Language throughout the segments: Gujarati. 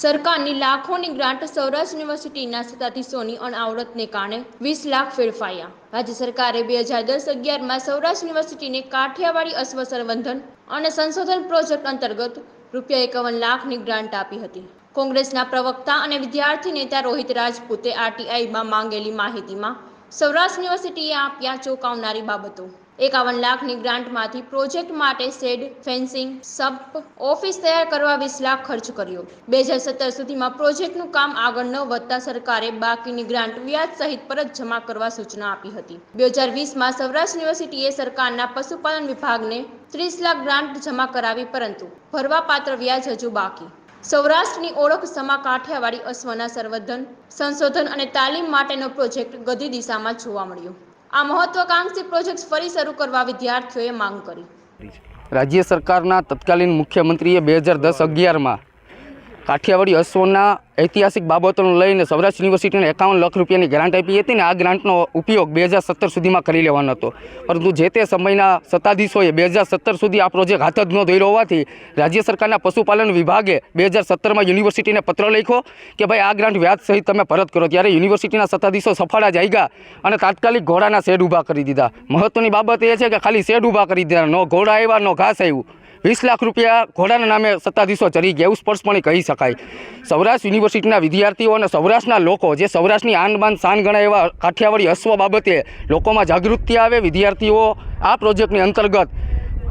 સરકારની લાખોની ગ્રાન્ટ સૌરાષ્ટ્ર યુનિવર્સિટીના સત્તાધીશોની અણઆવડતને કારણે વીસ લાખ ફેરફાયા. રાજ્ય સરકારે બે હજાર દસ અગિયારમાં સૌરાષ્ટ્ર યુનિવર્સિટીને કાઠિયાવાડી અશ્વ સંવર્ધન અને સંશોધન પ્રોજેક્ટ અંતર્ગત રૂપિયા એકાવન લાખની ગ્રાન્ટ આપી હતી. કોંગ્રેસના પ્રવક્તા અને વિદ્યાર્થી નેતા રોહિત રાજપૂતે આરટીઆઈમાં માંગેલી માહિતીમાં સૌરાષ્ટ્ર યુનિવર્સિટીએ આપ્યા ચોંકાવનારી બાબતો. એકાવન લાખની ગ્રાન્ટમાંથી પ્રોજેક્ટ માટે શેડ, ફેન્સિંગ, સબ ઓફિસ તૈયાર કરવા વીસ લાખ ખર્ચ કર્યો. બે હજાર સત્તર સુધીમાં પ્રોજેક્ટનું કામ આગળ ન વધતા સરકારે બાકીની ગ્રાન્ટ વ્યાજ સહિત પરત જમા કરવા સૂચના આપી હતી. બે હજાર વીસમાં સૌરાષ્ટ્ર યુનિવર્સિટીએ સરકારના પશુપાલન વિભાગને ત્રીસ લાખ ગ્રાન્ટ જમા કરાવી પરંતુ ભરવાપાત્ર વ્યાજ હજુ બાકી. સૌરાષ્ટ્રની ઓળખ સમા કાઠિયાવાડી અશ્વના સંવર્ધન, સંશોધન અને તાલીમ માટેનો પ્રોજેક્ટ ગધી દિશામાં જોવા મળ્યો. આ મહત્વાકાંક્ષી પ્રોજેક્ટ ફરી શરૂ કરવા વિદ્યાર્થીઓએ માંગ કરી. રાજ્ય સરકારના તત્કાલીન મુખ્યમંત્રીએ બે હજાર દસ અગિયારમાં કાઠિયાવાડી અશ્વના ઐતિહાસિક બાબતોને લઈને સૌરાષ્ટ્ર યુનિવર્સિટીને એકાવન લાખ રૂપિયાની ગ્રાન્ટ આપી હતી ને આ ગ્રાન્ટનો ઉપયોગ બે સત્તર સુધીમાં કરી લેવાનો હતો. પરંતુ જે તે સમયના સત્તાધીશોએ બે હજાર સત્તર સુધી આ પ્રોજેક્ટ હાથ જ ન ધોઈ હોવાથી રાજ્ય સરકારના પશુપાલન વિભાગે બે હજાર સત્તરમાં યુનિવર્સિટીને પત્ર લખ્યો કે ભાઈ આ ગ્રાન્ટ વ્યાજ સહિત તમે પરત કરો. ત્યારે યુનિવર્સિટીના સત્તાધીશો સફાળા ગયા અને તાત્કાલિક ઘોડાના શેડ ઊભા કરી દીધા. મહત્વની બાબત એ છે કે ખાલી શેડ ઊભા કરી દીધા. નો ઘોડા આવ્યા, નો ઘાસ આવ્યું. વીસ લાખ રૂપિયા ઘોડાના નામે સત્તાધીશો ચરી ગયા એવું સ્પષ્ટપણે કહી શકાય. સૌરાષ્ટ્ર યુનિવર્સિટીના વિદ્યાર્થીઓ અને સૌરાષ્ટ્રના લોકો જે સૌરાષ્ટ્રની આન બાન શાન ગણાય એવા કાઠિયાવાડી અશ્વ બાબતે લોકોમાં જાગૃતિ આવે, વિદ્યાર્થીઓ આ પ્રોજેક્ટની અંતર્ગત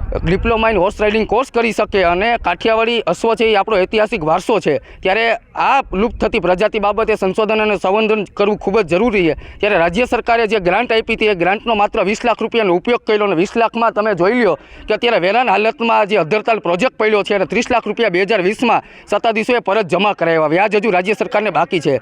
diploma in horse riding course કરી શકે અને કાઠિયાવાડી અશ્વ છે એ આપણો ઐતિહાસિક વારસો છે. ત્યારે આ લુપ્ત થતી પ્રજાતિ બાબતે સંશોધન અને સંવર્ધન કરવું ખૂબ જ જરૂરી છે. ત્યારે રાજ્ય સરકારે જે ગ્રાન્ટ આપી હતી, એ ગ્રાન્ટનો માત્ર વીસ લાખ રૂપિયાનો ઉપયોગ કર્યો અને વીસ લાખમાં તમે જોઈ લો કે અત્યારે વેરાન હાલતમાં જે અધરતાલ પ્રોજેક્ટ પડ્યો છે અને ત્રીસ લાખ રૂપિયા બે હજાર વીસમાં સત્તાધીશોએ પરત જમા કરાવ્યા. વ્યાજ હજુ રાજ્ય સરકારને બાકી છે.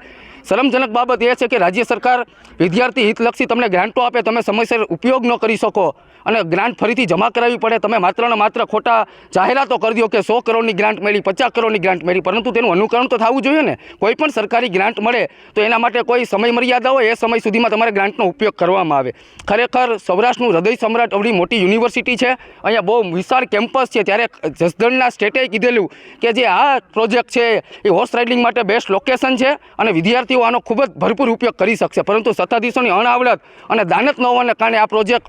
શરમજનક બાબત એ છે કે રાજ્ય સરકાર વિદ્યાર્થી હિતલક્ષી તમને ગ્રાન્ટો આપે, તમે સમયસર ઉપયોગ ન કરી શકો અને ગ્રાન્ટ ફરીથી જમા કરાવવી પડે. તમે માત્ર માત્ર ખોટા જાહેરાતો કરી દો કે સો કરોડની ગ્રાન્ટ મળી, પચાસ કરોડની ગ્રાન્ટ મળી, પરંતુ તેનું અનુકરણ તો થવું જોઈએ ને. કોઈ પણ સરકારી ગ્રાન્ટ મળે તો એના માટે કોઈ સમય મર્યાદા હોય, એ સમય સુધીમાં તમારે ગ્રાન્ટનો ઉપયોગ કરવામાં આવે. ખરેખર સૌરાષ્ટ્રનું હૃદય સમ્રાટ અવડી મોટી યુનિવર્સિટી છે. અહીંયા બહુ વિશાળ કેમ્પસ છે. ત્યારે જસદણના સ્ટેટે કીધેલું કે જે આ પ્રોજેક્ટ છે, એ હોર્સ રાઇડિંગ માટે બેસ્ટ લોકેશન છે અને વિદ્યાર્થીઓ આનો ખૂબ જ ભરપૂર ઉપયોગ કરી શકશે. પરંતુ સત્તાધીશોની અણઆવડત અને દાનત ન હોવાને કારણે આ પ્રોજેક્ટ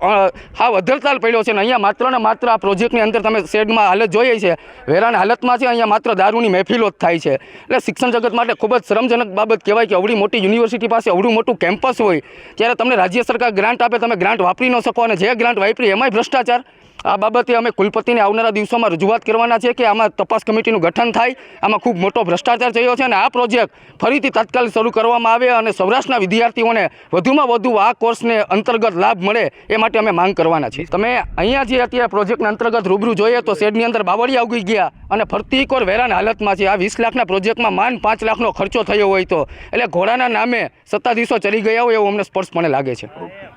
હાવ અધરતાલ પડ્યો છે અને અહીંયા માત્ર ને માત્ર આ પ્રોજેક્ટની અંદર તમે શેડમાં હાલત જોઈએ છે. વેરાન હાલતમાં છે, અહીંયા માત્ર દારૂની મહેફિલો જ થાય છે. એટલે શિક્ષણ જગત માટે ખૂબ જ શ્રમજનક બાબત કહેવાય કે અવડી મોટી યુનિવર્સિટી પાસે અવડું મોટું કેમ્પસ હોય. ત્યારે તમને રાજ્ય સરકાર ગ્રાન્ટ આપે, તમે ગ્રાન્ટ વાપરી ન શકો અને જે ગ્રાન્ટ વાપરી એમાંય ભ્રષ્ટાચાર આ બાબતે અમે કુલપતિને આવનારા દિવસોમાં રજૂઆત કરવાના છે કે આમાં તપાસ કમિટીનું ગઠન થાય, આમાં ખૂબ મોટો ભ્રષ્ટાચાર થયો છે અને આ પ્રોજેક્ટ ફરીથી તાત્કાલિક શરૂ કરવામાં આવે અને સૌરાષ્ટ્રના વિદ્યાર્થીઓને વધુમાં વધુ આ કોર્સને અંતર્ગત લાભ મળે એ માટે અમે માંગ કરવાના છીએ. તમે અહીંયા જે અત્યારે પ્રોજેક્ટના અંતર્ગત રૂબરૂ જોઈએ તો શેડની અંદર બાવળિયા ઉગી ગયા અને ફરતી કોર વેરાન હાલતમાં છે. આ વીસ લાખના પ્રોજેક્ટમાં માન પાંચ લાખનો ખર્ચો થયો હોય તો. એટલે ઘોડાના નામે સત્તાધીશો ચડી ગયા હોય એવું અમને સ્પષ્ટપણે લાગે છે.